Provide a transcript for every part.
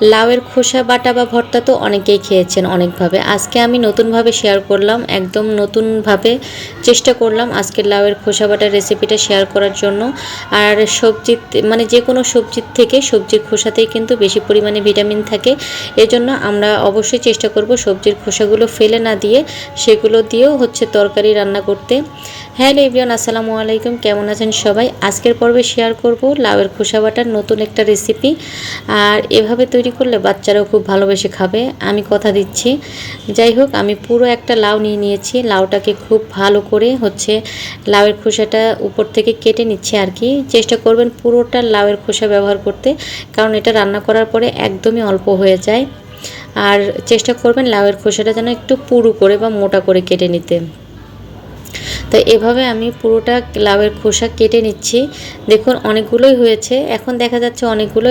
লাউয়ের খোসা, বাটা বা ভর্তা তো অনেকেই খেয়েছেন অনেকভাবে। আজকে আমি নতুনভাবে শেয়ার করলাম, একদম নতুনভাবে চেষ্টা করলাম আজকে লাউয়ের খোসা, বাটার রেসিপিটা শেয়ার করার জন্য। আর সবজি মানে যে কোনো সবজির থেকে সবজির খোসাতেই কিন্তু বেশি পরিমাণে ভিটামিন থাকে। এজন্য আমরা অবশ্যই চেষ্টা করব সবজির খোসাগুলো ফেলে না দিয়ে সেগুলো দিয়েও হচ্ছে তরকারি রান্না করতে। হ্যালো ইব্রিয়ান আসসালামু আলাইকুম। কেমন আছেন সবাই? আজকের পর্বে শেয়ার করব লাউয়ের খোসা, বাটার নতুন একটা রেসিপি আর এভাবে তৈরি করলে বাচ্চারাও খুব ভালোবেসে খাবে। আমি কথা দিচ্ছি। যাই হোক, আমি পুরো একটা লাউ নিয়ে নিয়েছি। লাউটাকে খুব ভালো করে হচ্ছে লাউয়ের খোসাটা উপর থেকে কেটে নিচ্ছে আর কি। চেষ্টা করবেন পুরোটা লাউয়ের খোসা ব্যবহার করতে, কারণ এটা রান্না করার পরে একদমই অল্প হয়ে যায়। আর চেষ্টা করবেন লাউয়ের খোসাটা যেন একটু পুরু করে বা মোটা করে কেটে নিতে। তো এভাবে আমি পুরোটা লাউয়ের খোসা কেটে নিচ্ছি। দেখুন, অনেকগুলোই হয়েছে। এখন দেখা যাচ্ছে অনেকগুলো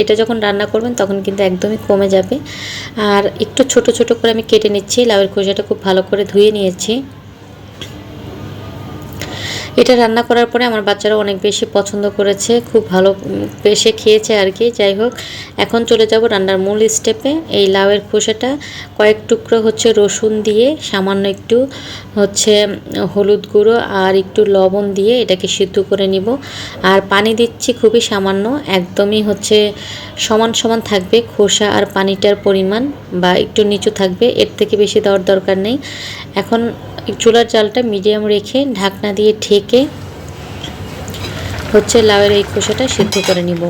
এটা যখন রান্না করবেন তখন কিন্তু একদমই কমে যাবে। আর একটু ছোট ছোট করে আমি কেটে নিচ্ছি। লাউয়ের খোসাটা খুব ভালো করে ধুয়ে নিয়েছি। এটা রান্না করার পরে আমার বাচ্চারা অনেক বেশি পছন্দ করেছে, খুব ভালো বেশে খেয়েছে আর কি। যাই হোক, এখন চলে যাব রান্নার মূল স্টেপে এই লাউয়ের খোসাটা কয়েক টুকরো হচ্ছে রসুন দিয়ে, সামান্য একটু হচ্ছে হলুদ গুঁড়ো আর একটু লবণ দিয়ে এটাকে সিদ্ধ করে নিব। আর পানি দিচ্ছি খুবই সামান্য, একদমই হচ্ছে সমান সমান থাকবে খোসা আর পানিটার পরিমাণ বা একটু নিচু থাকবে, এর থেকে বেশি দেওয়ার দরকার নেই। এখন চুলার জালটা মিডিয়াম রেখে ঢাকনা দিয়ে ঢেকে হচ্ছে লাউয়ের এই খোসাটা সিদ্ধ করে নিব।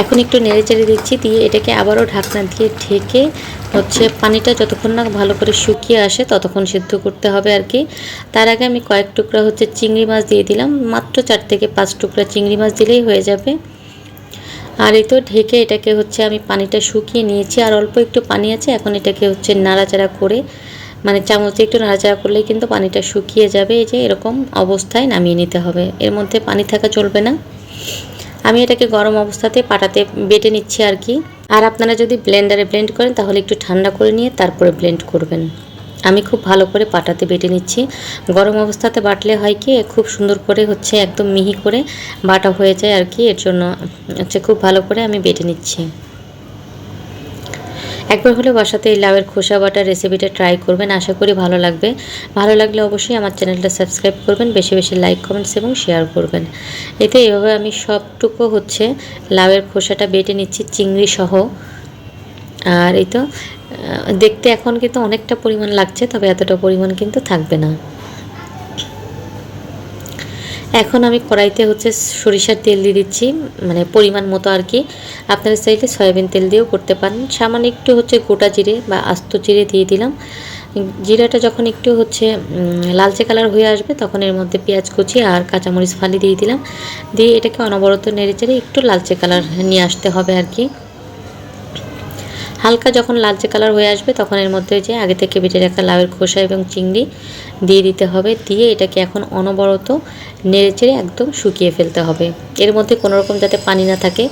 এখন একটু নেড়ে চেড়ে দিচ্ছি, দিয়ে এটাকে আবারও ঢাকনা দিয়ে ঢেকে হচ্ছে পানিটা যতক্ষণ না ভালো করে শুকিয়ে আসে ততক্ষণ সিদ্ধ করতে হবে আর কি। তার আগে আমি কয়েক টুকরা হচ্ছে চিংড়ি মাছ দিয়ে দিলাম, মাত্র চার থেকে পাঁচ টুকরা চিংড়ি মাছ দিলেই হয়ে যাবে। আর এই তো ঢেকে এটাকে হচ্ছে আমি পানিটা শুকিয়ে নিয়েছি, আর অল্প একটু পানি আছে, এখন এটাকে হচ্ছে নাড়াচাড়া করে মানে চামচে একটু নাড়াচাড়া করলেই কিন্তু পানিটা শুকিয়ে যাবে। এই যে এরকম অবস্থায় নামিয়ে নিতে হবে। এর মধ্যে পানি থাকা চলবে না। আমি এটাকে গরম অবস্থাতে পাটাতে বেটে নিচ্ছি আর কি। আর আপনারা যদি ব্লেন্ডারে ব্লেন্ড করেন তাহলে একটু ঠান্ডা করে নিয়ে তারপরে ব্লেন্ড করবেন। আমি খুব ভালো করে পাটাতে বেটে নিচ্ছি। গরম অবস্থাতে বাটলে হয় কি, খুব সুন্দর করে হচ্ছে একদম মিহি করে বাটা হয়ে যায় আর কি। এর জন্য হচ্ছে খুব ভালো করে আমি বেটে নিচ্ছি। একবার হলে বাসাতে এই লাউয়ের খোসা বাটার রেসিপিটা ট্রাই করবেন, আশা করি ভালো লাগবে। ভালো লাগলে অবশ্যই আমার চ্যানেলটা সাবস্ক্রাইব করবেন, বেশি বেশি লাইক কমেন্টস এবং শেয়ার করবেন। এতে এভাবে আমি সবটুকু হচ্ছে লাউয়ের খোসাটা বেটে নিচ্ছি, চিংড়ি সহ। আর এই তো দেখতে এখন কিন্তু অনেকটা পরিমাণ লাগছে, তবে এতটা পরিমাণ কিন্তু থাকবে না। এখন আমি কড়াইতে হচ্ছে সরিষার তেল দিয়ে দিচ্ছি মানে পরিমাণ মতো আর কি। আপনারা চাইলে সয়াবিন তেল দিয়েও করতে পারেন। সামান্য একটু হচ্ছে গোটা জিরে বা আস্ত জিরে দিয়ে দিলাম। জিরাটা যখন একটু হচ্ছে লালচে কালার হয়ে আসবে, তখন এর মধ্যে পেঁয়াজ কুচি আর কাঁচামরিচ ফালি দিয়ে দিলাম। দিয়ে এটাকে অনবরত নেড়ে চেড়ে একটু লালচে কালার নিয়ে আসতে হবে আর কি। হালকা যখন লালচে কালার হয়ে আসবে, তখন এর মধ্যে যে আগে থেকে বেটে রাখা লাউয়ের খোসা এবং চিংড়ি দিয়ে দিতে হবে, দিয়ে এটাকে এখন অনবরত নেড়ে চেড়ে একদম শুকিয়ে ফেলতে হবে। এর মধ্যে কোনো রকম যাতে পানি না থাকে,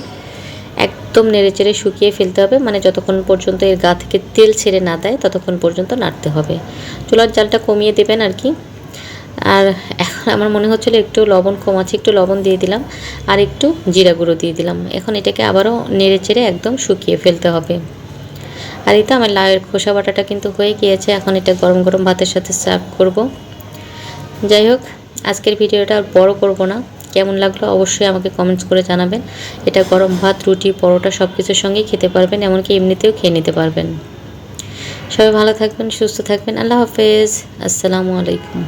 একদম নেড়ে চেড়ে শুকিয়ে ফেলতে হবে মানে যতক্ষণ পর্যন্ত এর গা থেকে তেল ছেড়ে না দেয়, ততক্ষণ পর্যন্ত নাড়তে হবে। চুলার জালটা কমিয়ে দেবেন আর কি। আর এখন আমার মনে হচ্ছিল একটু লবণ কম আছে, একটু লবণ দিয়ে দিলাম, আর একটু জিরা গুঁড়ো দিয়ে দিলাম। এখন এটাকে আবারও নেড়ে চেড়ে একদম শুকিয়ে ফেলতে হবে। আর এই তো আমার লাউয়ের খোসা বাটাটা কিন্তু হয়ে গিয়েছে। এখন এটা গরম গরম ভাতের সাথে সার্ভ করব। যাই হোক, আজকের ভিডিওটা আর বড় করব না। কেমন লাগল অবশ্যই আমাকে কমেন্টস করে জানাবেন। এটা গরম ভাত, রুটি, পরোটা সব কিছুর সঙ্গেই খেতে পারবেন, এমনকি এমনিতেও খেয়ে নিতে পারবেন। সবাই ভালো থাকবেন, সুস্থ থাকবেন। আল্লাহ হাফেজ। আসসালামু আলাইকুম।